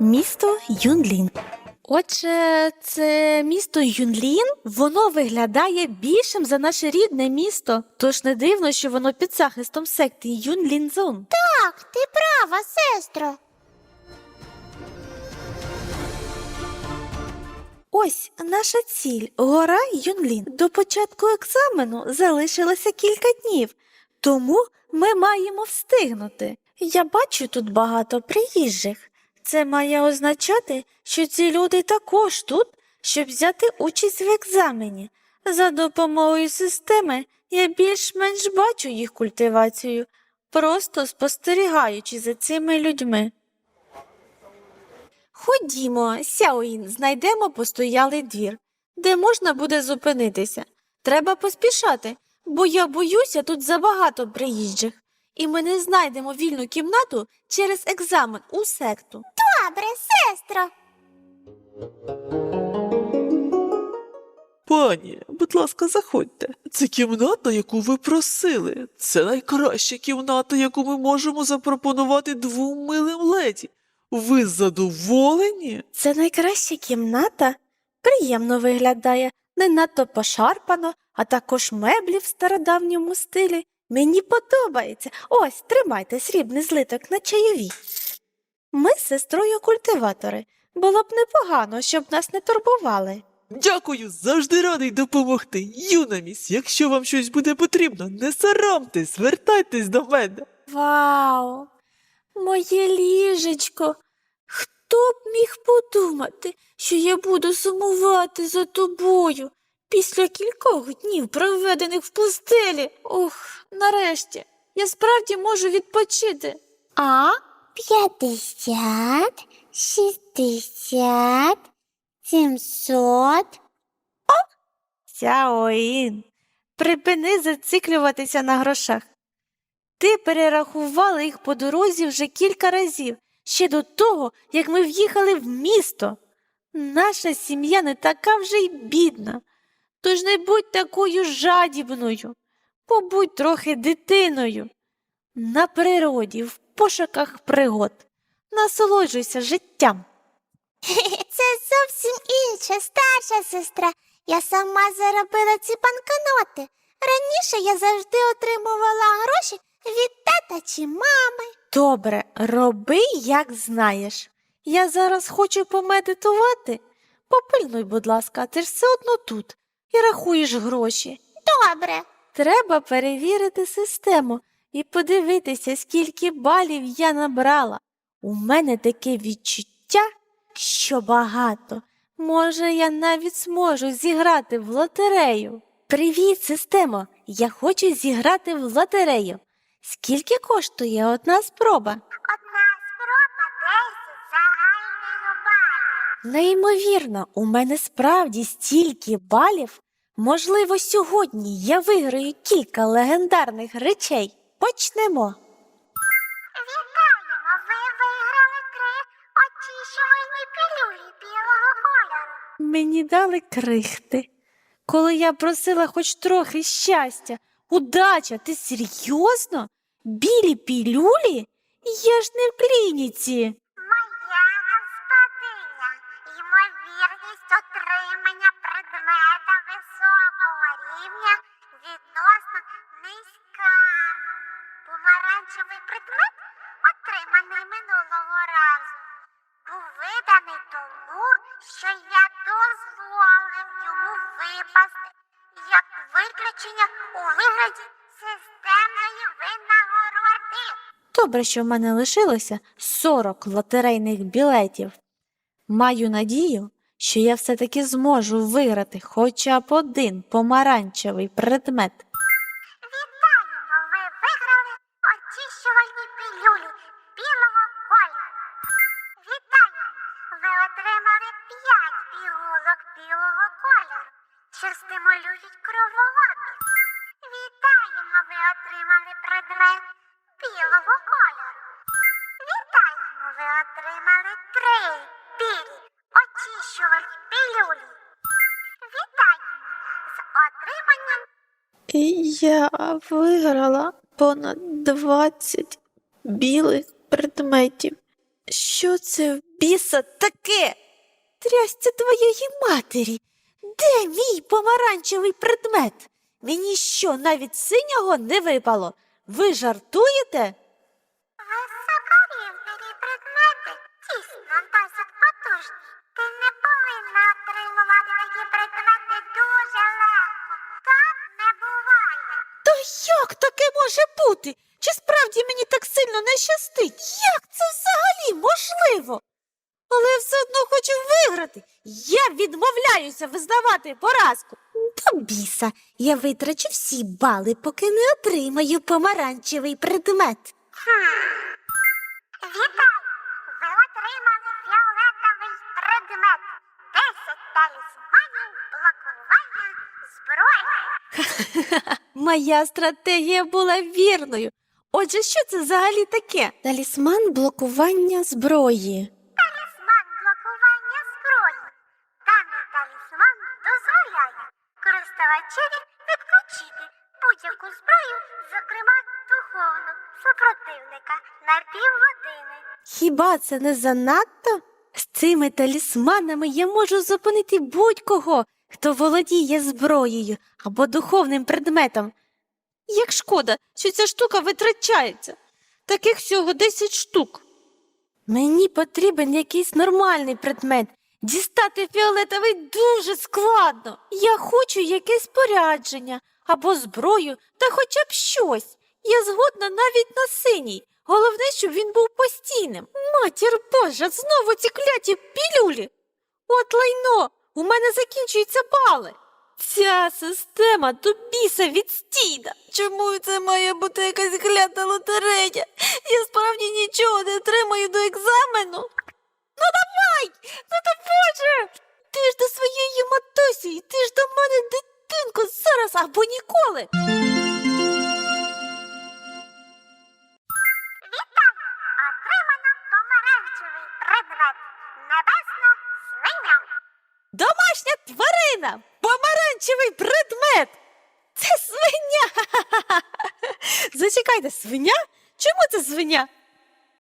Місто Юнлін. Отже, це місто Юнлін, воно виглядає більшим за наше рідне місто. Тож не дивно, що воно під захистом секти Юнлінзон. Так, ти права, сестро. Ось наша ціль гора Юнлін. До початку екзамену залишилося кілька днів, тому ми маємо встигнути. Я бачу тут багато приїжджих. Це має означати, що ці люди також тут, щоб взяти участь в екзамені. За допомогою системи я більш-менш бачу їх культивацію, просто спостерігаючи за цими людьми. Ходімо, Сяоїн, знайдемо постоялий двір, де можна буде зупинитися. Треба поспішати, бо я боюся тут забагато приїжджих, і ми не знайдемо вільну кімнату через екзамен у секту. Добре, сестро. Пані, будь ласка, заходьте. Це кімната, яку ви просили. Це найкраща кімната, яку ми можемо запропонувати двом милим леді. Ви задоволені? Це найкраща кімната. Приємно виглядає, не надто пошарпано, а також меблі в стародавньому стилі. Мені подобається. Ось, тримайте срібний злиток на чайові. Ми з сестрою культиватори. Було б непогано, щоб нас не турбували. Дякую, завжди радий допомогти. Юна міс, якщо вам щось буде потрібно, не соромтесь, звертайтесь до мене. Вау, моє ліжечко. Хто б міг подумати, що я буду сумувати за тобою після кількох днів, проведених в пустелі? Ох, нарешті, я справді можу відпочити. А? П'ятдесят, шістдесят, сімсот. О! Сяоїн, припини зациклюватися на грошах. Ти перерахувала їх по дорозі вже кілька разів, ще до того, як ми в'їхали в місто. Наша сім'я не така вже й бідна, тож не будь такою жадібною, побудь трохи дитиною. На природі, в пошуках пригод. Насолоджуйся життям. Це зовсім інше, старша сестра. Я сама заробила ці банкноти. Раніше я завжди отримувала гроші від тата чи мами. Добре, роби, як знаєш. Я зараз хочу помедитувати. Попильнуй, будь ласка, ти ж все одно тут і рахуєш гроші. Добре. Треба перевірити систему і подивитися, скільки балів я набрала. У мене таке відчуття, що багато. Може, я навіть зможу зіграти в лотерею. Привіт, системо! Я хочу зіграти в лотерею. Скільки коштує одна спроба? Одна спроба десять загальних балів. Неймовірно, у мене справді стільки балів. Можливо, сьогодні я виграю кілька легендарних речей. Почнемо. Вітаємо! Ви виграли три очищувальні пілюлі білого кольору. Мені дали крихти. Коли я просила хоч трохи щастя, удача, ти серйозно? Білі пілюлі? Я ж не в клініці. Моя господиня, ймовірність отримання предмета високого рівня відносно низька. Помаранчевий предмет, отриманий минулого разу, був виданий тому, що я дозволив йому випасти як виключення у вигляді системної винагороди. Добре, що в мене лишилося 40 лотерейних білетів. Маю надію, що я все-таки зможу виграти хоча б один помаранчевий предмет. Очищувальні пілюлі білого кольору. Вітаємо! Ви отримали 5 пігулок білого кольору, що стимулюють кровообіг. Вітаємо! Ви отримали предмет білого кольору. Вітаємо! Ви отримали 3 білі очищувальні пілюлі. Вітаємо з отриманням Я виграла понад 20 білих предметів. Що це в біса таке? Трясця твоєї матері. Де мій помаранчевий предмет? Мені що, навіть синього не випало? Ви жартуєте? Предмети дійсно досить потужні. Ти не повинна отримувати такі предмети дуже легко. Так не буває. Та як таке може бути? Чи справді мені так сильно не щастить? Як це взагалі можливо? Але я все одно хочу виграти. Я відмовляюся визнавати поразку. Та біса, я витрачу всі бали, поки не отримаю помаранчевий предмет. Вітаю! Ви отримали фіолетовий предмет. Десять талісманів блокування зброї. Моя стратегія була вірною. Отже, що це взагалі таке? Талісман блокування зброї. Талісман блокування зброї. Даний талісман дозволяє користувачеві відключити будь-яку зброю, зокрема духовну, супротивника на півгодини. Хіба це не занадто? З цими талісманами я можу зупинити будь-кого, хто володіє зброєю або духовним предметом. Як шкода, що ця штука витрачається. Таких всього 10 штук. Мені потрібен якийсь нормальний предмет. Дістати фіолетовий дуже складно. Я хочу якесь порядження або зброю та хоча б щось. Я згодна навіть на синій. Головне, щоб він був постійним. Матір Божа, знову ці кляті пілюлі. От лайно, у мене закінчуються бали. Ця система до біса відстійна. Чому це має бути якась клята лотерея? Я справді нічого не отримаю до екзамену. Ну давай, ну Боже! Ти ж до своєї матусі, і ти ж до мене дитинко зараз або ніколи. Вітаю! Отримано помаранчевий предмет. Небесна свиня. Домашня тварина! Помаранчевий предмет! Це свиня! Зачекайте, свиня? Чому це свиня?